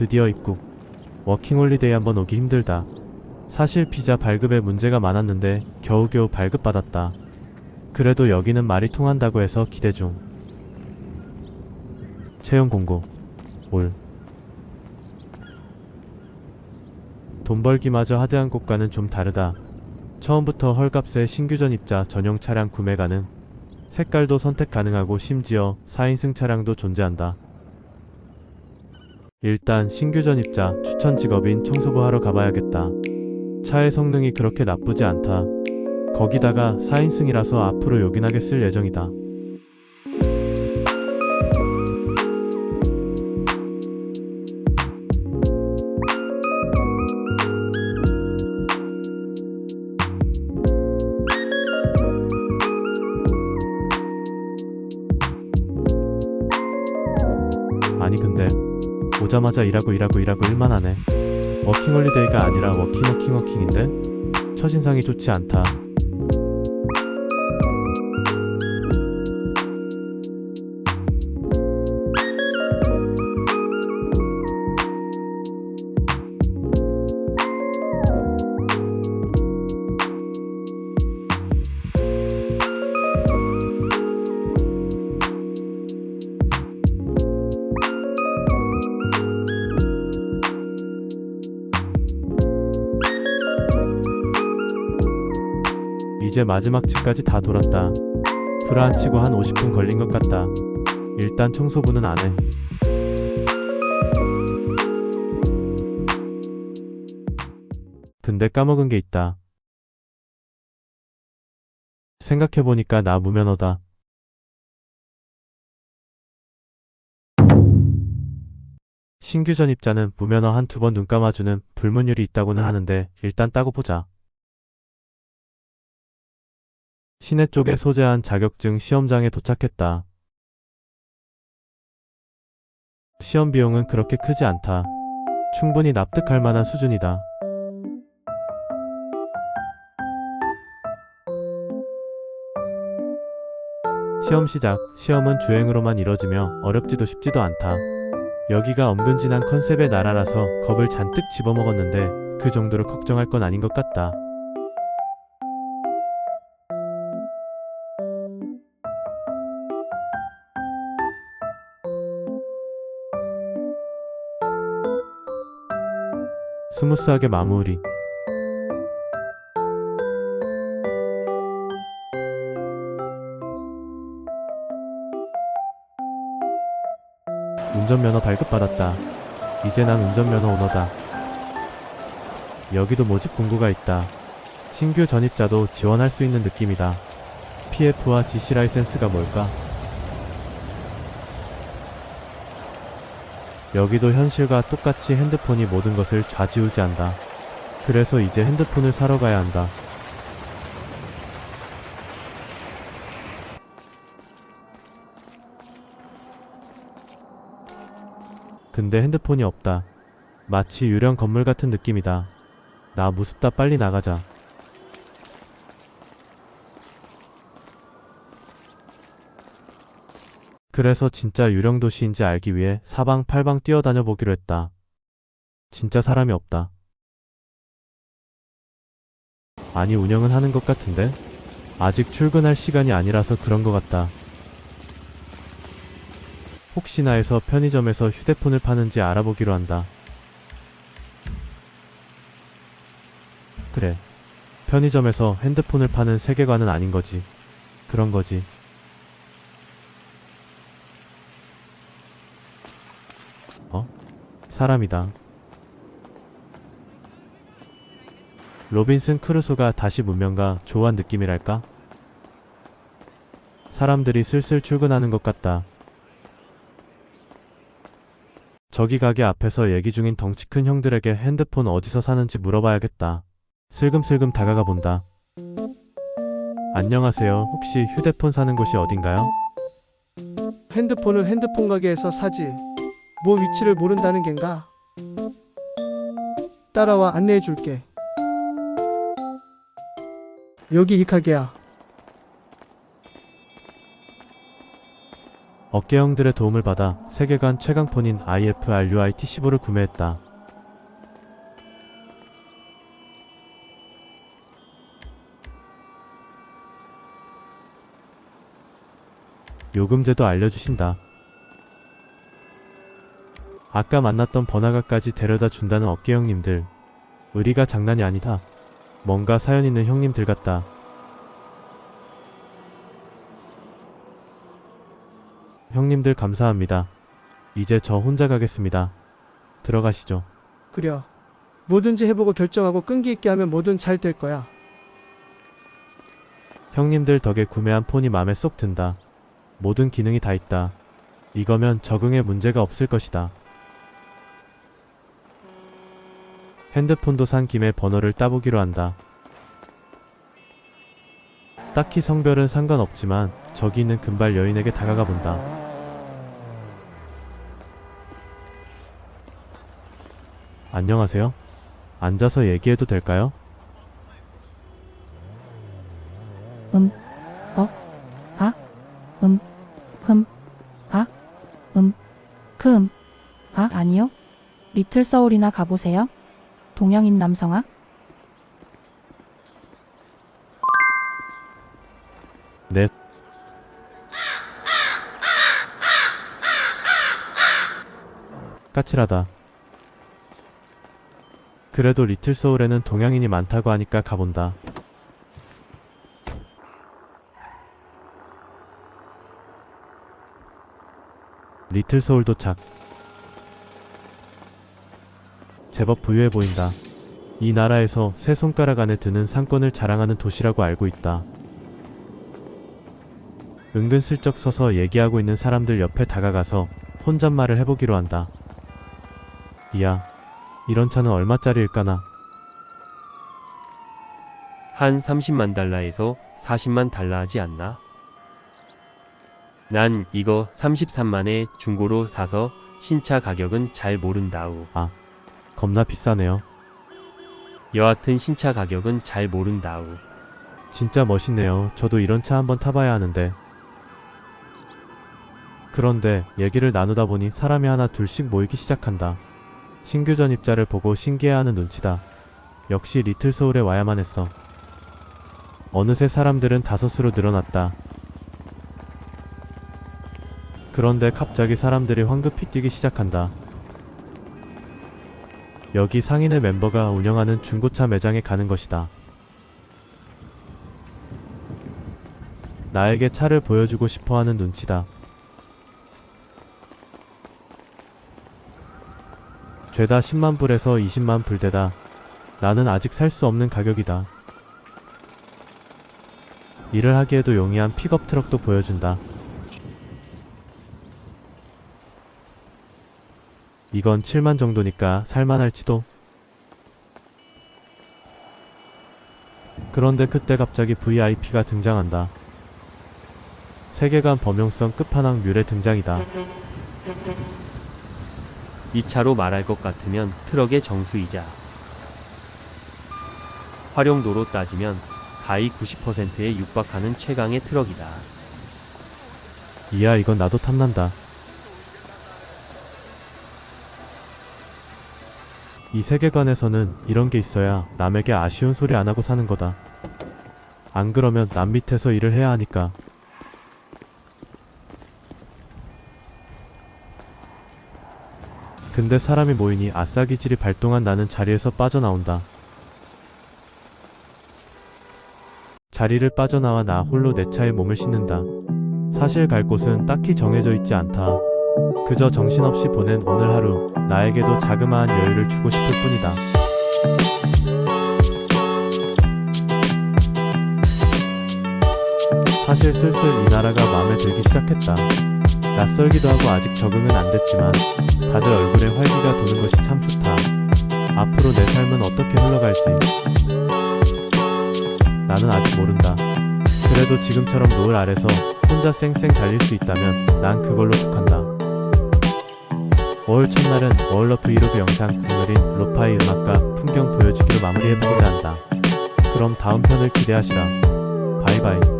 드디어 입국. 워킹홀리데이 한번 오기 힘들다. 사실 비자 발급에 문제가 많았는데 겨우겨우 발급받았다. 그래도 여기는 말이 통한다고 해서 기대 중. 채용 공고. 올. 돈 벌기마저 하드한 곳과는 좀 다르다. 처음부터 헐값에 신규 전 입자 전용 차량 구매 가능. 색깔도 선택 가능하고 심지어 4인승 차량도 존재한다. 일단 신규 전입자 추천 직업인 청소부 하러 가봐야겠다. 차의 성능이 그렇게 나쁘지 않다. 거기다가 4인승이라서 앞으로 요긴하게 쓸 예정이다. 아니 근데 오자마자 일하고 일하고 일하고 일만 하네. 워킹홀리데이가 아니라 워킹 워킹 워킹인데 첫인상이 좋지 않다. 이제 마지막 집까지 다 돌았다. 불안치고 한 50분 걸린 것 같다. 일단 청소부는 안 해. 근데 까먹은 게 있다. 생각해보니까 나 무면허다. 신규 전입자는 무면허 한 두 번 눈 감아주는 불문율이 있다고는 하는데 일단 따고 보자. 시내 쪽에 소재한 자격증 시험장에 도착했다. 시험 비용은 그렇게 크지 않다. 충분히 납득할 만한 수준이다. 시험 시작. 시험은 주행으로만 이뤄지며 어렵지도 쉽지도 않다. 여기가 엄근진한 컨셉의 나라라서 겁을 잔뜩 집어먹었는데 그 정도로 걱정할 건 아닌 것 같다. 스무스하게 마무리. 운전면허 발급받았다. 이제 난 운전면허 오너다. 여기도 모집 공고가 있다. 신규 전입자도 지원할 수 있는 느낌이다. PF와 GC 라이센스가 뭘까? 여기도 현실과 똑같이 핸드폰이 모든 것을 좌지우지한다. 그래서 이제 핸드폰을 사러 가야 한다. 근데 핸드폰이 없다. 마치 유령 건물 같은 느낌이다. 나 무섭다 빨리 나가자. 그래서 진짜 유령 도시인지 알기 위해 사방팔방 뛰어다녀 보기로 했다. 진짜 사람이 없다. 아니 운영은 하는 것 같은데? 아직 출근할 시간이 아니라서 그런 것 같다. 혹시나 해서 편의점에서 휴대폰을 파는지 알아보기로 한다. 그래. 편의점에서 핸드폰을 파는 세계관은 아닌 거지. 그런 거지. 사람이다. 로빈슨 크루소가 다시 문명과 조한 느낌이랄까? 사람들이 슬슬 출근하는 것 같다. 저기 가게 앞에서 얘기 중인 덩치 큰 형들에게 핸드폰 어디서 사는지 물어봐야겠다. 슬금슬금 다가가 본다. 안녕하세요. 혹시 휴대폰 사는 곳이 어딘가요? 핸드폰을 핸드폰 가게에서 사지. 뭐 위치를 모른다는 겐가? 따라와 안내해 줄게. 여기 이 가게야. 어깨형들의 도움을 받아 세계관 최강폰인 IFRUIT15를 구매했다. 요금제도 알려주신다. 아까 만났던 번화가까지 데려다 준다는 어깨 형님들. 의리가 장난이 아니다. 뭔가 사연 있는 형님들 같다. 형님들 감사합니다. 이제 저 혼자 가겠습니다. 들어가시죠. 그려. 뭐든지 해보고 결정하고 끈기 있게 하면 뭐든 잘 될 거야. 형님들 덕에 구매한 폰이 마음에 쏙 든다. 모든 기능이 다 있다. 이거면 적응에 문제가 없을 것이다. 핸드폰도 산 김에 번호를 따보기로 한다. 딱히 성별은 상관없지만 저기 있는 금발 여인에게 다가가 본다. 안녕하세요. 앉아서 얘기해도 될까요? 음, 어, 아, 음, 흠, 아, 음, 큼, 아, 아니요. 리틀 서울이나 가보세요. 동양인 남성아. 넷. 까칠하다. 그래도 리틀 소울에는 동양인이 많다고 하니까 가본다. 리틀 소울 도착. 제법 부유해 보인다. 이 나라에서 세 손가락 안에 드는 상권을 자랑하는 도시라고 알고 있다. 은근슬쩍 서서 얘기하고 있는 사람들 옆에 다가가서 혼잣말을 해보기로 한다. 이야, 이런 차는 얼마짜리일까나? 한 30만 달러에서 40만 달러 하지 않나? 난 이거 33만에 중고로 사서 신차 가격은 잘 모른다우. 겁나 비싸네요. 여하튼 신차 가격은 잘 모른다우. 진짜 멋있네요. 저도 이런 차 한번 타봐야 하는데. 그런데 얘기를 나누다 보니 사람이 하나 둘씩 모이기 시작한다. 신규 전입자를 보고 신기해하는 눈치다. 역시 리틀 서울에 와야만 했어. 어느새 사람들은 다섯으로 늘어났다. 그런데 갑자기 사람들이 황급히 뛰기 시작한다. 여기 상인의 멤버가 운영하는 중고차 매장에 가는 것이다. 나에게 차를 보여주고 싶어 하는 눈치다. 죄다 10만 불에서 20만 불대다. 나는 아직 살 수 없는 가격이다. 일을 하기에도 용이한 픽업 트럭도 보여준다. 이건 7만 정도니까 살만할지도. 그런데 그때 갑자기 VIP가 등장한다. 세계관 범용성 끝판왕 뮬의 등장이다. 이 차로 말할 것 같으면 트럭의 정수이자. 활용도로 따지면 가히 90%에 육박하는 최강의 트럭이다. 이야 이건 나도 탐난다. 이 세계관에서는 이런 게 있어야 남에게 아쉬운 소리 안 하고 사는 거다. 안 그러면 남 밑에서 일을 해야 하니까. 근데 사람이 모이니 아싸기질이 발동한 나는 자리에서 빠져나온다. 자리를 빠져나와 나 홀로 내 차에 몸을 싣는다. 사실 갈 곳은 딱히 정해져 있지 않다. 그저 정신없이 보낸 오늘 하루, 나에게도 자그마한 여유를 주고 싶을 뿐이다. 사실 슬슬 이 나라가 마음에 들기 시작했다. 낯설기도 하고 아직 적응은 안 됐지만 다들 얼굴에 활기가 도는 것이 참 좋다. 앞으로 내 삶은 어떻게 흘러갈지 나는 아직 모른다. 그래도 지금처럼 노을 아래서 혼자 쌩쌩 달릴 수 있다면 난 그걸로 속한다. 5월 첫날은 워얼러 브이로그 영상 국물인 로파의 음악과 풍경 보여주기로 마무리해보고자 한다. 그럼 다음 편을 기대하시라. 바이바이.